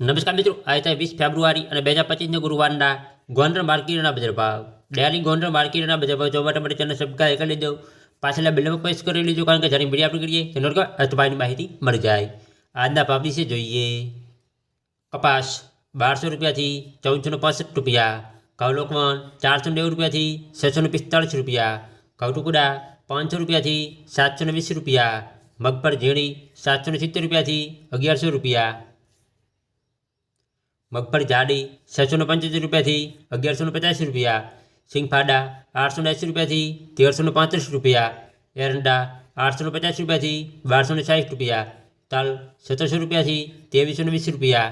નમસ્કાર મિત્રો, આજે વીસ ફેબ્રુઆરી અને બે હજાર પચીસના ગુરુવારના ગોંડલ માર્કેટના બજાર ભાવ. ડેલી ગોંડલ માર્કેટના બજાર ભાવ જોવા માટે ચેનલ સબસ્ક્રાઈબ કરી લેજો પાછળના બિલમાં પ્રેસ કરી લેજો, કારણ કે જ્યારે મીડિયા આપણે કરીએ તેનો અથવાની માહિતી મળી જાય. આજના ભાવ વિશે જોઈએ. કપાસ બારસો રૂપિયાથી ચૌદસો પાસઠ રૂપિયા ઘઉં લોકવન ચારસો નેવું રૂપિયાથી છસો પિસ્તાળીસ રૂપિયા ઘઉં ટુકડા પાંચસો રૂપિયાથી સાતસો વીસ રૂપિયા, મગફળ, ઝીણી સાતસો સિત્તેર રૂપિયાથી અગિયારસો રૂપિયા મગફળી જાડી છસો ને પંચોતેર રૂપિયાથી અગિયારસો ને પચાસ રૂપિયા સિંગફાડા આઠસો એંસી રૂપિયાથી તેરસો ને પાંત્રીસ રૂપિયા, એરંડા આઠસો ને પચાસ રૂપિયાથી બારસો ને સાઠ રૂપિયા, તલ સત્તરસો રૂપિયાથી ત્રેવીસો ને વીસ રૂપિયા,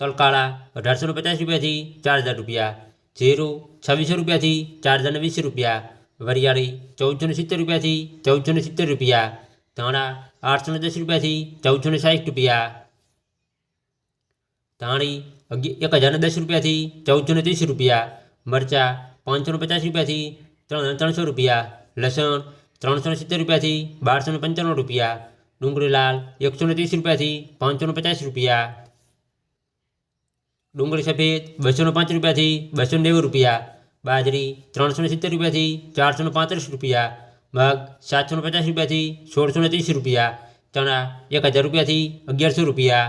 તલકાળા અઢારસો ને પચાસ રૂપિયાથી ચાર હજાર રૂપિયા, જીરું છવ્વીસો રૂપિયાથી ચાર હજાર ને વીસ રૂપિયા, વરિયાળી ચૌદસો ને સિત્તેર રૂપિયાથી ચૌદસો ને સિત્તેર રૂપિયા, ધાણા આઠસો ને દસ રૂપિયાથી ચૌદસો ને સાઠ રૂપિયા ધાણી અગિ- એક હજાર ને દસ રૂપિયાથી ચૌદસો ને ત્રીસ રૂપિયા મરચાં પાંચસો ને પચાસ રૂપિયાથી ત્રણ ત્રણસો રૂપિયા લસણ ત્રણસો ને સિત્તેર રૂપિયાથી બારસો ને પંચાણું રૂપિયા ડુંગળી લાલ એકસો ને ત્રીસ રૂપિયાથી પાંચસો ને પચાસ રૂપિયા ડુંગળી સફેદ બસો ને પાંચ રૂપિયાથી બસો ને નેવું રૂપિયા બાજરી ત્રણસો ને સિત્તેર રૂપિયાથી ચારસો ને પાંત્રીસ રૂપિયા મગ સાતસો ને પચાસ રૂપિયાથી સોળસો ને ત્રીસ રૂપિયા ચણા એક હજાર રૂપિયાથી અગિયારસો રૂપિયા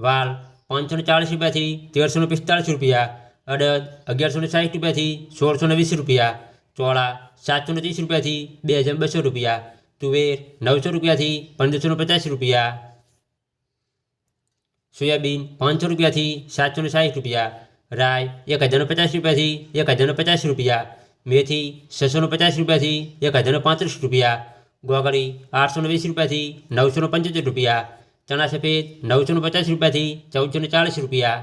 વાલ પાંચસો ને ચાળીસ રૂપિયાથી તેરસો ને પિસ્તાળીસ રૂપિયા અડદ અગિયારસો ને સાઠ રૂપિયાથી સોળસો ને વીસ રૂપિયા ચોળા સાતસો ને ત્રીસ રૂપિયાથી બે હજાર બસો રૂપિયા તુવેર નવસો રૂપિયાથી પંદરસો ને પચાસ રૂપિયા સોયાબીન પાંચસો રૂપિયાથી સાતસો ને સાઠ રૂપિયા રાય એક હજાર પચાસ રૂપિયાથી એક હજાર પચાસ રૂપિયા મેથી છસો ને પચાસ રૂપિયાથી એક હજાર પાંત્રીસ રૂપિયા ગોગળી આઠસો ને વીસ રૂપિયાથી નવસો ને પંચોતેર રૂપિયા ચણા સફેદ નવસો ને પચાસ રૂપિયાથી ચૌદસો ને ચાળીસ રૂપિયા